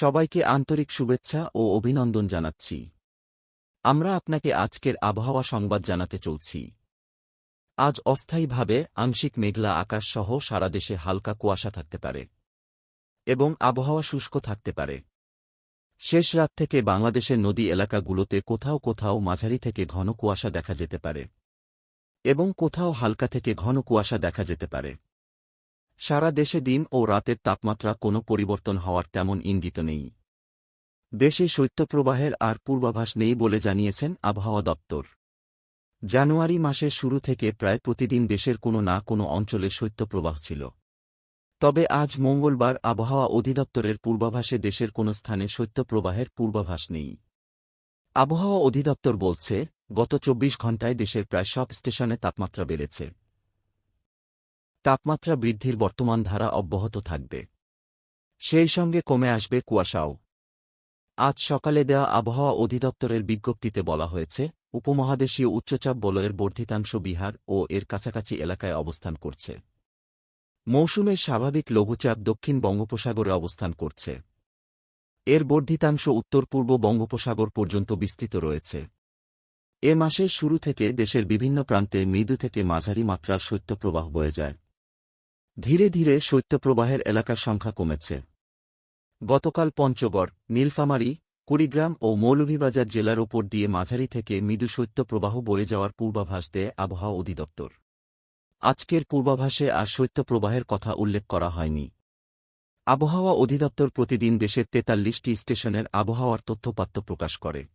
সবাইকে আন্তরিক শুভেচ্ছা ও অভিনন্দন জানাচ্ছি। আমরা আপনাকে আজকের আবহাওয়া সংবাদ জানাতে চলছি। আজ অস্থায়ীভাবে আংশিক মেঘলা আকাশ সহ সারা দেশে হালকা কুয়াশা থাকতে পারে এবং আবহাওয়া শুষ্ক থাকতে পারে। শেষ রাত থেকে বাংলাদেশের নদী এলাকাগুলোতে কোথাও কোথাও মাঝারি থেকে ঘন কুয়াশা দেখা যেতে পারে এবং কোথাও হালকা থেকে ঘন কুয়াশা দেখা যেতে পারে। সারা দেশে দিন ও রাতের তাপমাত্রা কোনো পরিবর্তন হওয়ার তেমন ইঙ্গিত নেই। দেশে শৈত্যপ্রবাহের আর পূর্বাভাস নেই বলে জানিয়েছেন আবহাওয়া দপ্তর। জানুয়ারি মাসের শুরু থেকে প্রায় প্রতিদিন দেশের কোনো না কোনো অঞ্চলে শৈত্যপ্রবাহ ছিল। তবে আজ মঙ্গলবার আবহাওয়া অধিদপ্তরের পূর্বাভাসে দেশের কোনো স্থানে শৈত্যপ্রবাহের পূর্বাভাস নেই। আবহাওয়া অধিদপ্তর বলছে, গত চব্বিশ ঘণ্টায় দেশের প্রায় সব স্টেশনে তাপমাত্রা বেড়েছে। তাপমাত্রা বৃদ্ধির বর্তমান ধারা অব্যাহত থাকবে। সেই সঙ্গে কমে আসবে কুয়াশাও। আজ সকালে দেওয়া আবহাওয়া অধিদপ্তরের বিজ্ঞপ্তিতে বলা হয়েছে, উপমহাদেশীয় উচ্চচাপ বলয়ের বর্ধিতাংশ বিহার ও এর কাছাকাছি এলাকায় অবস্থান করছে। মৌসুমের স্বাভাবিক লঘুচাপ দক্ষিণ বঙ্গোপসাগরে অবস্থান করছে। এর বর্ধিতাংশ উত্তর পূর্ব বঙ্গোপসাগর পর্যন্ত বিস্তৃত রয়েছে। এ মাসের শুরু থেকে দেশের বিভিন্ন প্রান্তে মৃদু থেকে মাঝারি মাত্রার শৈত্যপ্রবাহ বয়ে যায়। ধীরে ধীরে শৈত্যপ্রবাহের এলাকার সংখ্যা কমেছে। গতকাল পঞ্চগড়, নীলফামারী, কুড়িগ্রাম ও মৌলভীবাজার জেলার ওপর দিয়ে মাঝারি থেকে মৃদু শৈত্যপ্রবাহ বয়ে যাওয়ার পূর্বাভাস দেয় আবহাওয়া অধিদপ্তর। আজকের পূর্বাভাসে আর শৈত্যপ্রবাহের কথা উল্লেখ করা হয়নি। আবহাওয়া অধিদপ্তর প্রতিদিন দেশের তেতাল্লিশটি স্টেশনের আবহাওয়ার তথ্যপাত্য প্রকাশ করে।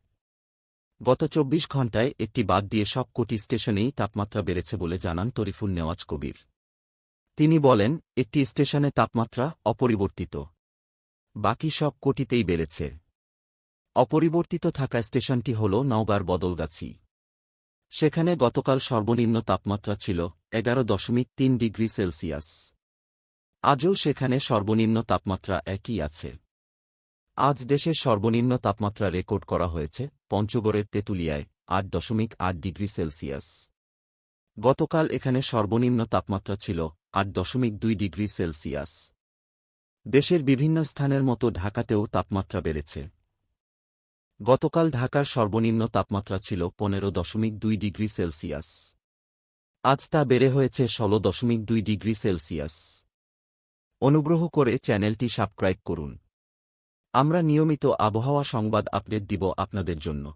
গত চব্বিশ ঘণ্টায় একটি বাদ দিয়ে সব কোটি স্টেশনেই তাপমাত্রা বেড়েছে বলে জানান তরিফুল নেওয়াজ কবির। তিনি বলেন, একটি স্টেশনে তাপমাত্রা অপরিবর্তিত। বাকি সব কোটিতেই বেড়েছে। অপরিবর্তিত থাকা স্টেশনটি হল নওগাঁর বদলগাছি। সেখানে গতকাল সর্বনিম্ন তাপমাত্রা ছিল এগারো দশমিক তিন ডিগ্রি সেলসিয়াস। আজও সেখানে সর্বনিম্ন তাপমাত্রা একই আছে। আজ দেশের সর্বনিম্ন তাপমাত্রা রেকর্ড করা হয়েছে পঞ্চগড়ের তেঁতুলিয়ায় আট দশমিক আট ডিগ্রি সেলসিয়াস। গতকাল এখানে সর্বনিম্ন তাপমাত্রা ছিল আট দশমিক দুই ডিগ্রি সেলসিয়াস। দেশের বিভিন্ন স্থানের মতো ঢাকাতেও তাপমাত্রা বেড়েছে। গতকাল ঢাকার সর্বনিম্ন তাপমাত্রা ছিল পনেরো দশমিক দুই ডিগ্রি সেলসিয়াস। আজ তা বেড়ে হয়েছে ষোলো দশমিক দুই ডিগ্রি সেলসিয়াস। অনুগ্রহ করে চ্যানেলটি সাবস্ক্রাইব করুন। আমরা নিয়মিত আবহাওয়া সংবাদ আপডেট দিব আপনাদের জন্য।